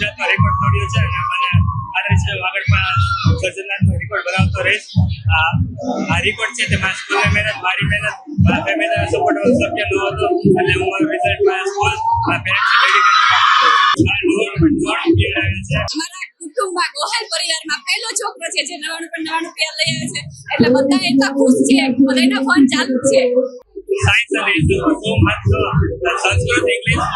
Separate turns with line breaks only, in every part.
ગુજરાતમાં રેકોર્ડ તોડ્યો છે અને મને આ છે આગળ પણ સર્જનાત્મક રેકોર્ડ બનાવતો રહીશ આ રેકોર્ડ છે તે મારી સ્કૂલની મહેનત મારી મહેનત મારા ફેમિલીના સપોર્ટ શક્ય ન હતો એટલે હું મારું રિઝલ્ટ મારા સ્કૂલ મારા પેરેન્ટ્સ રેડી માંગુ છું. આ નવ્વાણું point નવ્વાણું PL આવ્યા છે
કુટુંબમાં ગોહલ પરિવારમાં પહેલો છોકરો છે જે નવાણું પણ નવાણું પેર લઈ આવ્યો છે એટલે બધા એટલા ખુશ છે બધાના ફોન ચાલુ છે
સાયન્સ અને સંસ્કૃત ઇંગ્લિશ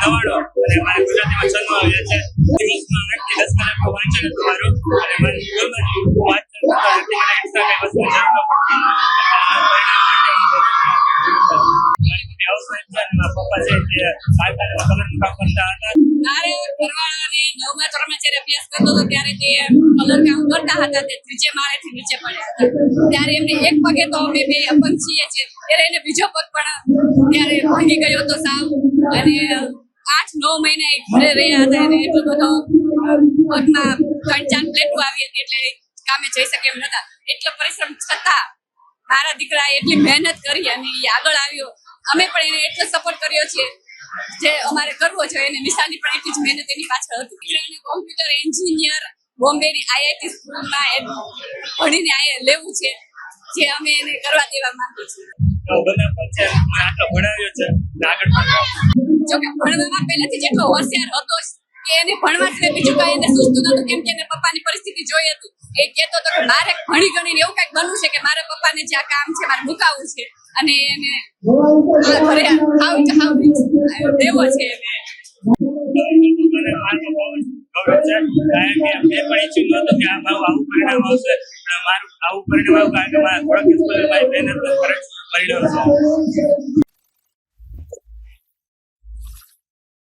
નવાણું અને મારે ગુજરાતીમાં છન્નું આવ્યા છે. દિવસમાં થી દસ કલાકનું વાંચન હતું મારું. અને મારી સ્કૂલમાં વાંચન કરતો નથી મને એક્સ્ટ્રા કઈ વસ્તુની જરૂર તે
ત્યારે તે તે એમને એક પગે તો અમે બે અપંગ છીએ છીએ, ત્યારે એને બીજો પગ પણ ત્યારે ભાગી ગયો હતો સાવ. અને આઠ, નવ મહિના ઘરે રહ્યા હતા અને એટલો બધો પગમાં ત્રણ ચાર પ્લેટો આવી હતી એટલે કામે જઈ શકે એમ નતા એટલો પરિશ્રમ છતાં મારા દીકરાએ એટલી મહેનત કરી અને એ આગળ આવ્યો. અમે પણ એને એટલો સપોર્ટ કર્યો છે જે અમારે કરવો જોઈએ અને નિશાની પણ એટલી જ મહેનત એની પાછળ હતી. દીકરાને કોમ્પ્યુટર એન્જિનિયર બોમ્બેની આઈઆઈટી સ્કૂલમાં ભણીને આ લેવું છે, જે અમે એને કરવા દેવા માંગીએ છીએ.
છે છે આગળ
જો ભણવામાં પહેલેથી જેટલો હોશિયાર હતો કે એને ભણવા સિવાય બીજું કાંઈ એને સૂઝતું નતું કેમ કે એને પપ્પાની પરિસ્થિતિ જોઈ હતી. એ કહેતો હતો કે મારે ભણી ગણીને એવું કાંઈક બનવું છે કે મારે પપ્પાને જે આ કામ છે, મારે મુકાવવું છે. અને એને ઘરે હાવ હાવ દેવો છે એને.
આવું પરિણામ આવું આવ્યું કારણ કે મારા થોડાક મહેનત પરિણામ છે.